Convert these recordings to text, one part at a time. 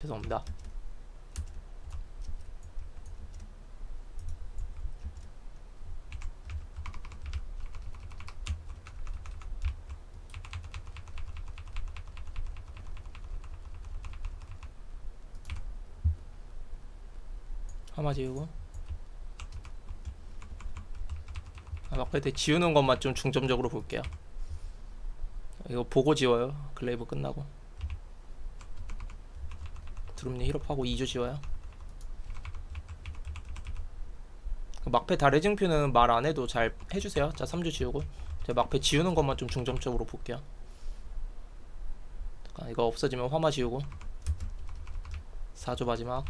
죄송합니다. 하마 지우고 아, 막패드 지우는 것만 좀 중점적으로 볼게요. 이거 보고 지워요. 글레이브 끝나고. 드럼님 힐업하고 2조 지워요. 그 막패 다 레징표는 말 안 해도 잘 해주세요. 자 3조 지우고 제가 막패 지우는 것만 좀 중점적으로 볼게요. 잠깐 이거 없어지면 화마 지우고 4조 마지막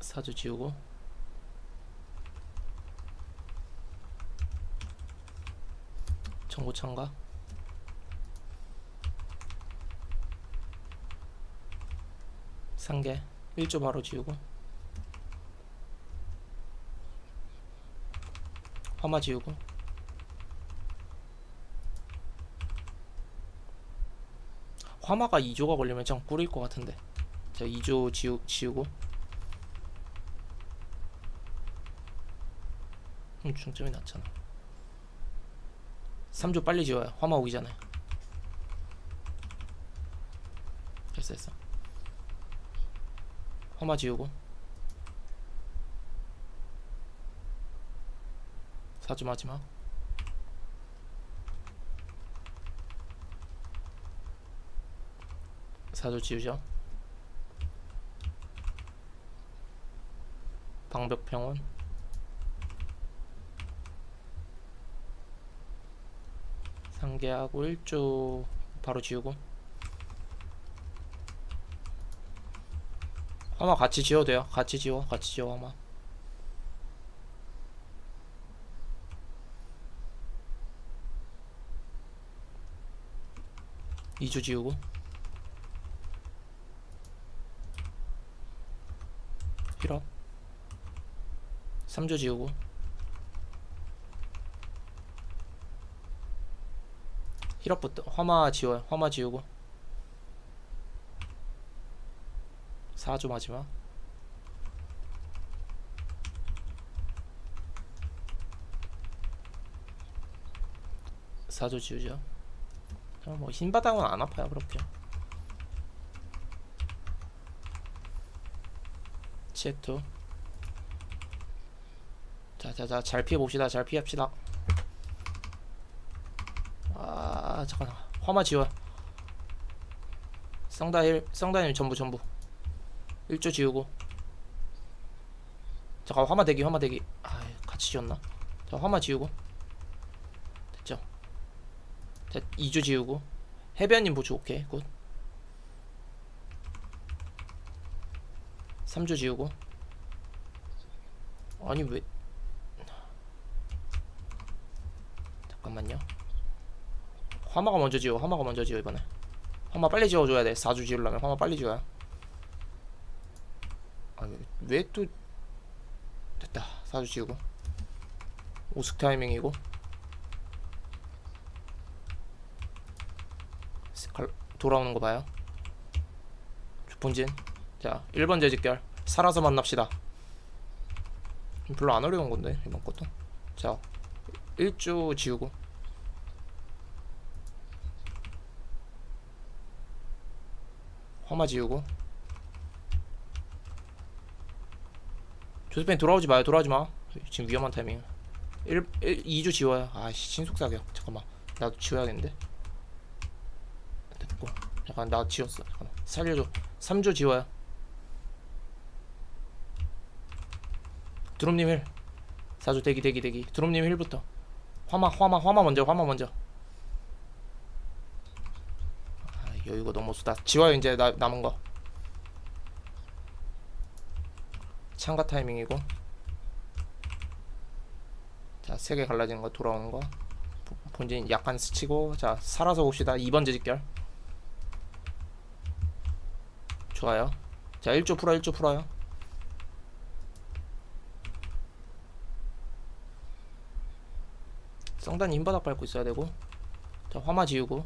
4조 지우고 정보 참가 상계 1조 바로 지우고. 화마 지우고. 화마가 2조가 걸리면 참 꿀일 것 같은데. 자 2조 지우, 지우고. 음, 중점이 낮잖아. 3조 빨리 지워요. 화마 오기 전에. 됐어 됐어 화마 지우고. 4조 마지막 사조 지우죠 방벽평원 상계하고 1조 바로 지우고 화마 같이 지워도 돼요. 같이 지워 같이 지워 화마. 이조 지우고. 힐업 3조 지우고. 힐업부터 화마 지워요. 화마 지우고 4조 마지막 사조 지우죠. 어, 뭐 흰바닥은 안 아파요 그렇게. 치에토 자자자 잘 피해봅시다. 잘 피합시다. 아 잠깐 화마 지워. 쌍다일 쌍다일 전부 전부 1조 지우고. 잠깐 화마 대기 화마 대기. 아 같이 지웠나? 자 화마 지우고. 됐죠? 자 2조 지우고. 해변님 보조 오케이 굿. 3조 지우고. 아니 왜? 잠깐만요. 화마가 먼저 지워 화마가 먼저 지워 이번에. 화마 빨리 지워줘야 돼. 4주 지우려면 화마 빨리 지워야 아 왜 또 됐다. 4주 지우고. 오숙 타이밍이고. 갈- 돌아오는 거 봐요. 본진. 자 1번 재직결. 살아서 만납시다. 별로 안 어려운 건데 이번 것도. 자 1조 지우고. 화마 지우고 조스펜 돌아오지 마요. 돌아오지 마. 지금 위험한 타이밍. 1, 1 2조 지워요 아씨 신속사격. 잠깐만. 나도 지워야겠는데. 됐고. 잠깐 나 지웠어. 잠깐 살려줘. 3조 지워요 드롭님 힐. 4조 대기 대기 대기. 드롭님 힐부터. 화마 화마 화마 먼저 화마 먼저. 아 여유가 너무 없다 지워요 이제. 나, 남은 거 참가 타이밍이고. 자세개 갈라지는 거 돌아오는 거. 본- 본진 약간 스치고 자 살아서 봅시다. 2번 재직결. 좋아요. 자 1조 풀어 1조 풀어요. 성단 인바닥 밟고 있어야 되고. 자 화마 지우고.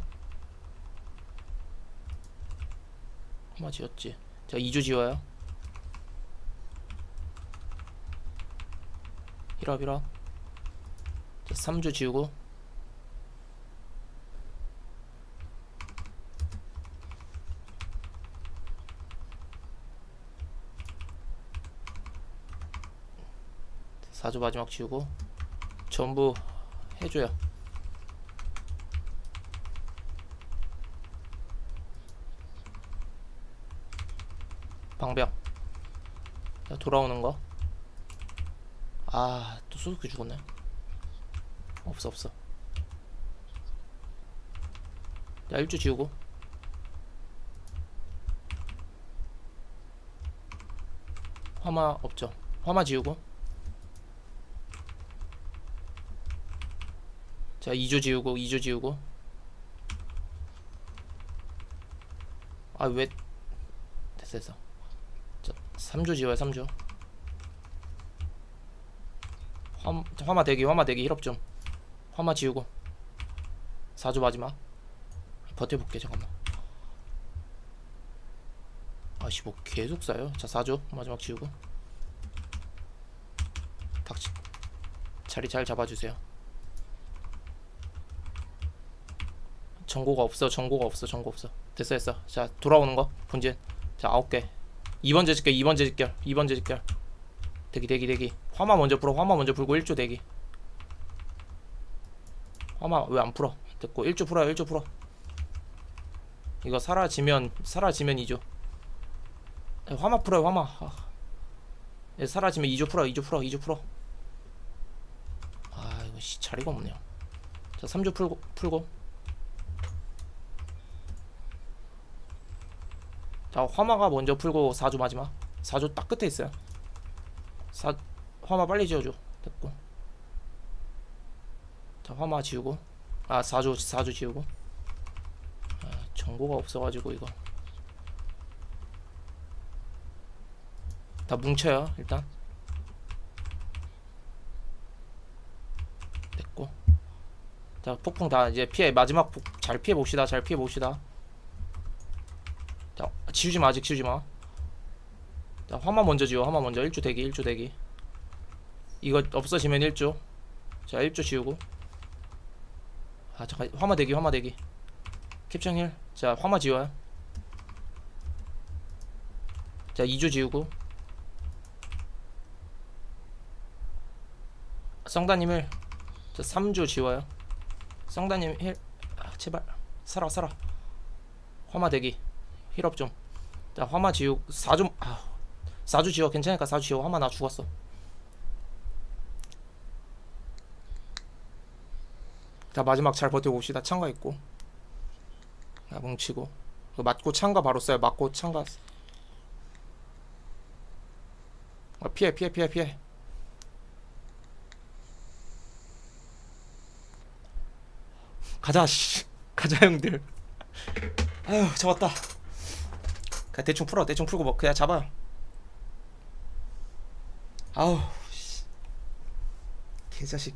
화마 지웠지. 자 2주 지워요 힐업 힐업 자 3주 지우고. 자, 4주 마지막 지우고 전부 해줘요. 방벽. 자 돌아오는 거 아, 또 수수께 죽었네. 없어, 없어. 자, 일주 지우고. 화마 없죠. 화마 지우고. 자, 2주 지우고, 2주 지우고. 아, 왜. 됐어, 됐어. 자, 3주 지워요, 3주. 화, 화마 대기 화마 대기 힐업 좀. 화마 지우고. 4주 마지막. 버텨볼게 잠깐만. 아씨 뭐 계속 쌓여 자 4주 마지막 지우고. 닥치. 자리 잘 잡아주세요. 정보가 없어 정보가 없어 정보 없어. 됐어 됐어. 자 돌아오는 거 본진. 자 9개. 2번 재직결 2번 재직결 2번 재직결 대기 대기 대기. 화마 먼저 풀어. 화마 먼저 풀고 1조 대기. 화마 왜 안 풀어? 됐고 1조 풀어요 1조 풀어. 이거 사라지면 사라지면 2조. 화마 풀어요 화마. 아. 예, 사라지면 2조 풀어 2조 풀어 2조 풀어. 아 이거 씨 자리가 없네요. 자 3조 풀고 풀고. 자 화마가 먼저 풀고 4조 마지막. 4조 딱 끝에 있어요 사 화마 빨리 지워줘. 됐고. 자 화마 지우고. 아 4주 4주 지우고. 아, 정보가 없어가지고 이거. 다 뭉쳐요 일단. 됐고. 자 폭풍 다 이제 피해 마지막 폭 잘 피해 봅시다 잘 피해 봅시다. 자 지우지 마 아직 지우지 마 자, 화마 먼저 지워. 화마 먼저. 1주 대기. 1주 대기. 이거 없어지면 1주. 자, 1주 지우고. 아, 잠깐. 화마 대기. 화마 대기. 캡처 힐. 자, 화마 지워요. 자, 2주 지우고. 성다님 힐. 자, 3주 지워요. 성다님 힐. 아, 제발. 살아, 살아. 화마 대기. 힐업 좀. 자, 화마 지우. 4주. 아, 4주 지워. 괜찮으니까 4주 지워. 한마 나 죽었어. 자 마지막 잘 버텨봅시다. 창가 있고. 자 뭉치고. 그 맞고 창가 바로 써요. 맞고 창가. 어, 피해 피해 피해 피해. 가자 씨. 가자 형들. 아휴 잡았다. 대충 풀어. 대충 풀고 뭐 그냥 잡아요 아우 씨. 개자식